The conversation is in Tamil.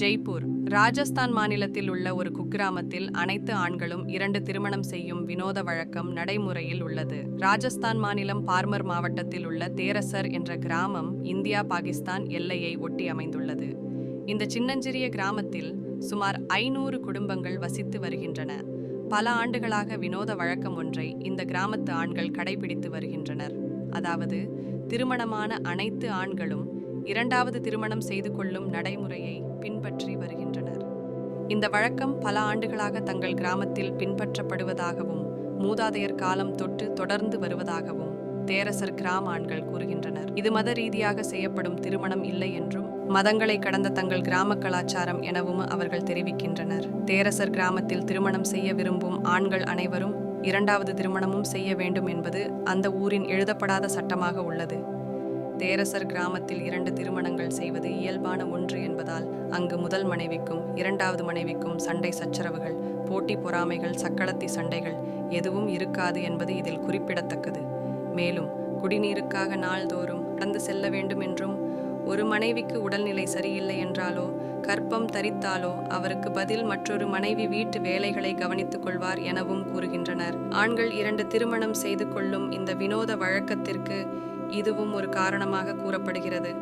ஜெய்ப்பூர் ராஜஸ்தான் மாநிலத்தில் உள்ள ஒரு குக்கிராமத்தில் அனைத்து ஆண்களும் இரண்டு திருமணம் செய்யும் வினோத வழக்கம் நடைமுறையில் உள்ளது. ராஜஸ்தான் மாநிலம் பார்மர் மாவட்டத்தில் உள்ள தேரசர் என்ற கிராமம் இந்தியா பாகிஸ்தான் எல்லையை ஒட்டி அமைந்துள்ளது. இந்த சின்னஞ்சிறிய கிராமத்தில் சுமார் ஐநூறு குடும்பங்கள் வசித்து வருகின்றன. பல ஆண்டுகளாக வினோத வழக்கம் ஒன்றை இந்த கிராமத்து ஆண்கள் கடைபிடித்து வருகின்றனர். அதாவது திருமணமான அனைத்து ஆண்களும் இரண்டாவது திருமணம் செய்து கொள்ளும் நடைமுறையை பின்பற்றி வருகின்றனர். இந்த வழக்கம் பல ஆண்டுகளாக தங்கள் கிராமத்தில் பின்பற்றப்படுவதாகவும் மூதாதையர் காலம் தொட்டு தொடர்ந்து வருவதாகவும் தேரசர் கிராம ஆண்கள் கூறுகின்றனர். இது மத ரீதியாக செய்யப்படும் திருமணம் இல்லை என்றும் மதங்களை கடந்த தங்கள் கிராம கலாச்சாரம் எனவும் அவர்கள் தெரிவிக்கின்றனர். தேரசர் கிராமத்தில் திருமணம் செய்ய விரும்பும் ஆண்கள் அனைவரும் இரண்டாவது திருமணமும் செய்ய வேண்டும் என்பது அந்த ஊரின் எழுதப்படாத சட்டமாக உள்ளது. தேரசர் கிராமத்தில் இரண்டு திருமணங்கள் செய்வது இயல்பான ஒன்று என்பதால் அங்கு முதல் மனைவிக்கும் இரண்டாவது மனைவிக்கும் சண்டை சச்சரவுகள் போட்டி பொறாமைகள் சக்களத்தி சண்டைகள் எதுவும் இருக்காது என்பது இதில் குறிப்பிடத்தக்கது. மேலும் குடிநீருக்காக நாள்தோறும் கடந்து செல்ல வேண்டும் என்றும் ஒரு மனைவிக்கு உடல்நிலை சரியில்லை என்றாலோ கற்பம் தரித்தாலோ அவருக்கு பதில் மற்றொரு மனைவி வீட்டு வேலைகளை கவனித்துக் கொள்வார் எனவும் கூறுகின்றனர். ஆண்கள் இரண்டு திருமணம் செய்து கொள்ளும் இந்த வினோத வழக்கத்திற்கு இதுவும் ஒரு காரணமாக கூறப்படுகிறது.